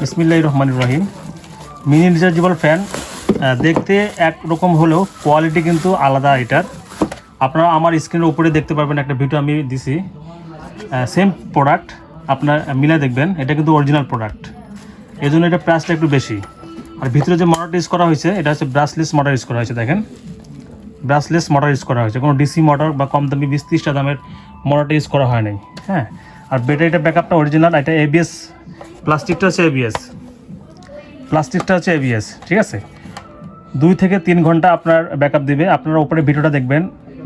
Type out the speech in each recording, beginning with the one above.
বিসমিল্লাহ রহমান রহিম। Mini rechargeable fan. দেখতে একরকম হলেও কোয়ালিটি কিন্তু আলাদা এটার। আপনারা আমার স্ক্রিনের উপরে দেখতে পারবেন একটা ভিডিও আমি দিছি। সেম প্রোডাক্ট আপনার মিলে দেখবেন। এটা কিন্তু অরিজিনাল প্রোডাক্ট এই জন্য এটা প্রাইসটা একটু বেশি। আর ভিতরে যে মোটরটা ইউজ করা হয়েছে, এটা হচ্ছে ব্রাসলেস মোটর ইউজ করা হয়েছে, দেখেন। ব্রাসলেস মোটর ইউজ করা হয়েছে। কোনো ডিসি মোটর বা কম দামি বিশ ত্রিশটা দামের মোটরটা ইউজ করা হয় নাই। হ্যাঁ? আর ব্যাটারিটা ব্যাকআপটা অরিজিনাল এটা এবিএস প্লাস্টিকটা হচ্ছে এবিএস প্লাস্টিকটা হচ্ছে এবিএস ঠিক আছে? দুই থেকে তিন ঘণ্টা আপনার ব্যাকআপ দিবে। আপনারা উপরে ভিডিওটা দেখবেন,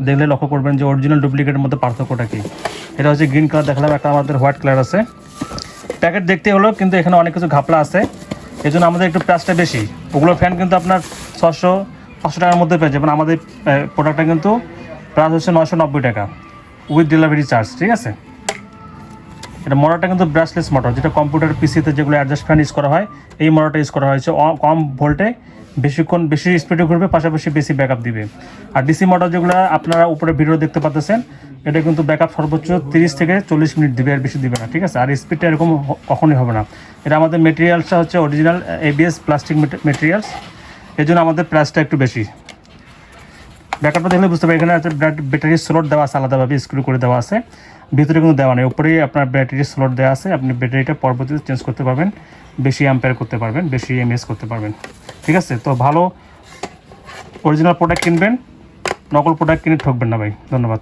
দেখলে লক্ষ্য করবেন যে অরিজিনাল ডুপ্লিকেটের মধ্যে পার্থক্যটা কী। এটা হচ্ছে গ্রিন কালার দেখালাম, একটা আমাদের হোয়াইট কালার আছে। প্যাকেট দেখতে হলো, কিন্তু এখানে অনেক কিছু ঘাপলা আছে। এই জন্য আমাদের একটু প্রাইসটা বেশি। ওগুলো ফ্যান কিন্তু আপনার ছশো পাঁচশো টাকার মধ্যে পেয়ে যাবেন। আমাদের প্রোডাক্টটা কিন্তু প্রাইস হচ্ছে নশো নব্বই টাকা উইথ ডেলিভারি চার্জ ঠিক আছে? এটা মোটরটা কিন্তু ব্রাশলেস মোটর যেটা কম্পিউটার পিসিতে যেগুলো অ্যাডজাস্ট ফ্যান ইউজ করা হয়, এই মোটরটা ইউজ করা হয়েছে। কম ভোল্টে বেশিক্ষণ বেশি স্পিডে ঘুরবে, পাশাপাশি বেশি ব্যাকআপ দিবে। আর ডিসি মোটর যেগুলো আপনারা উপরে ভিডিও দেখতে পাচ্ছেন, এটা কিন্তু ব্যাকআপ সর্বোচ্চ তিরিশ থেকে চল্লিশ মিনিট দিবে, আর বেশি দিবে না, ঠিক আছে? আর স্পিডটা এরকম কখনোই হবে না। এটা আমাদের মেটেরিয়ালসটা হচ্ছে অরিজিনাল এবিএস প্লাস্টিক মেটেরিয়ালস এই জন্য আমাদের প্রাইসটা একটু বেশি। ব্যাকআপটা দেখলে বুঝতে পারি এখানে ব্যাটারি স্লট দেওয়া আছে, আলাদাভাবে স্ক্রু করে দেওয়া আছে। ভিতরে কোনো দেওয়া নেই। উপরেই আপনার ব্যাটারি স্লট দেওয়া আছে, আপনি ব্যাটারিটা পরবর্তীতে চেঞ্জ করতে পারবেন, বেশি অ্যাম্পেয়ার করতে পারবেন, বেশি এমএস করতে পারবেন। ঠিক আছে? তো ভালো অরিজিনাল প্রোডাক্ট কিনবেন, নকল প্রোডাক্ট কিনে ঠকবেন না ভাই। ধন্যবাদ।